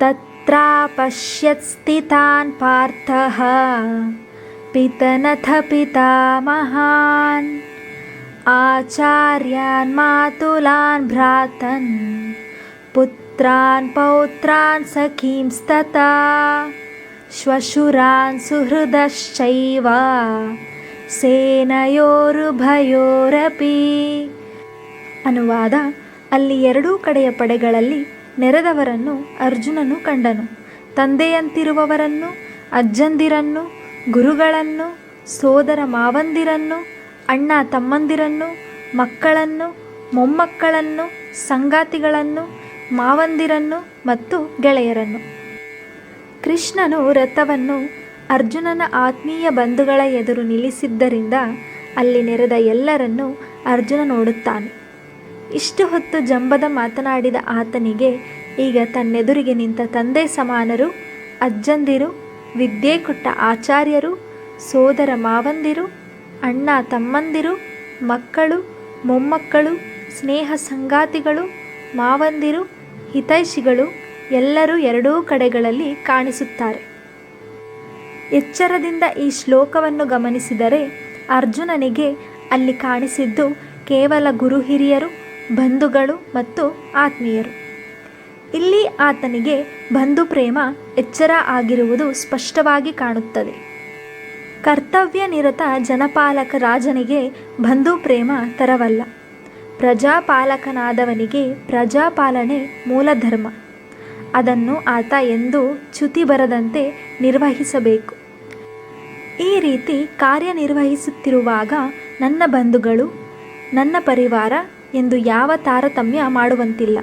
तत्रापश्यत् स्थितान् पार्थः पितनथ पितामहान् आचार्यान् मातुलान् भ्रातन् पुत्रान् पौत्रान् सखींस्तथा श्वशुरान् सुहृदश्चैव ಸೇನಯೋರುಭಯೋರಪಿ ಅನುವಾದ ಅಲ್ಲಿ ಎರಡೂ ಕಡೆಯ ಪಡೆಗಳಲ್ಲಿ ನೆರೆದವರನ್ನು ಅರ್ಜುನನು ಕಂಡನು. ತಂದೆಯಂತಿರುವವರನ್ನು, ಅಜ್ಜಂದಿರನ್ನು, ಗುರುಗಳನ್ನು, ಸೋದರ ಮಾವಂದಿರನ್ನು, ಅಣ್ಣ ತಮ್ಮಂದಿರನ್ನು, ಮಕ್ಕಳನ್ನು, ಮೊಮ್ಮಕ್ಕಳನ್ನು, ಸಂಗಾತಿಗಳನ್ನು, ಮಾವಂದಿರನ್ನು ಮತ್ತು ಗೆಳೆಯರನ್ನು. ಕೃಷ್ಣನು ರಥವನ್ನು ಅರ್ಜುನನ ಆತ್ಮೀಯ ಬಂಧುಗಳ ಎದುರು ನಿಲ್ಲಿಸಿದ್ದರಿಂದ ಅಲ್ಲಿ ನೆರೆದ ಎಲ್ಲರನ್ನೂ ಅರ್ಜುನ ನೋಡುತ್ತಾನೆ. ಇಷ್ಟು ಹೊತ್ತು ಜಂಬದ ಮಾತನಾಡಿದ ಆತನಿಗೆ ಈಗ ತನ್ನೆದುರಿಗೆ ನಿಂತ ತಂದೆ ಸಮಾನರು, ಅಜ್ಜಂದಿರು, ವಿದ್ಯೆ ಕೊಟ್ಟ ಆಚಾರ್ಯರು, ಸೋದರ ಮಾವಂದಿರು, ಅಣ್ಣ ತಮ್ಮಂದಿರು, ಮಕ್ಕಳು, ಮೊಮ್ಮಕ್ಕಳು, ಸ್ನೇಹ ಸಂಗಾತಿಗಳು, ಮಾವಂದಿರು, ಹಿತೈಷಿಗಳು ಎಲ್ಲರೂ ಎರಡೂ ಕಡೆಗಳಲ್ಲಿ ಕಾಣಿಸುತ್ತಾರೆ. ಎಚ್ಚರದಿಂದ ಈ ಶ್ಲೋಕವನ್ನು ಗಮನಿಸಿದರೆ ಅರ್ಜುನನಿಗೆ ಅಲ್ಲಿ ಕಾಣಿಸಿದ್ದು ಕೇವಲ ಗುರುಹಿರಿಯರು, ಬಂಧುಗಳು ಮತ್ತು ಆತ್ಮೀಯರು. ಇಲ್ಲಿ ಆತನಿಗೆ ಬಂಧು ಪ್ರೇಮ, ಎಚ್ಚರ ಆಗಿರುವುದು ಸ್ಪಷ್ಟವಾಗಿ ಕಾಣುತ್ತದೆ. ಕರ್ತವ್ಯ ನಿರತ ಜನಪಾಲಕ ರಾಜನಿಗೆ ಬಂಧು ಪ್ರೇಮ ತರವಲ್ಲ. ಪ್ರಜಾಪಾಲಕನಾದವನಿಗೆ ಪ್ರಜಾಪಾಲನೆ ಮೂಲಧರ್ಮ. ಅದನ್ನು ಆತ ಎಂದು ಚ್ಯುತಿ ಬರದಂತೆ ನಿರ್ವಹಿಸಬೇಕು. ಈ ರೀತಿ ಕಾರ್ಯನಿರ್ವಹಿಸುತ್ತಿರುವಾಗ ನನ್ನ ಬಂಧುಗಳು, ನನ್ನ ಪರಿವಾರ ಎಂದು ಯಾವ ತಾರತಮ್ಯ ಮಾಡುವಂತಿಲ್ಲ.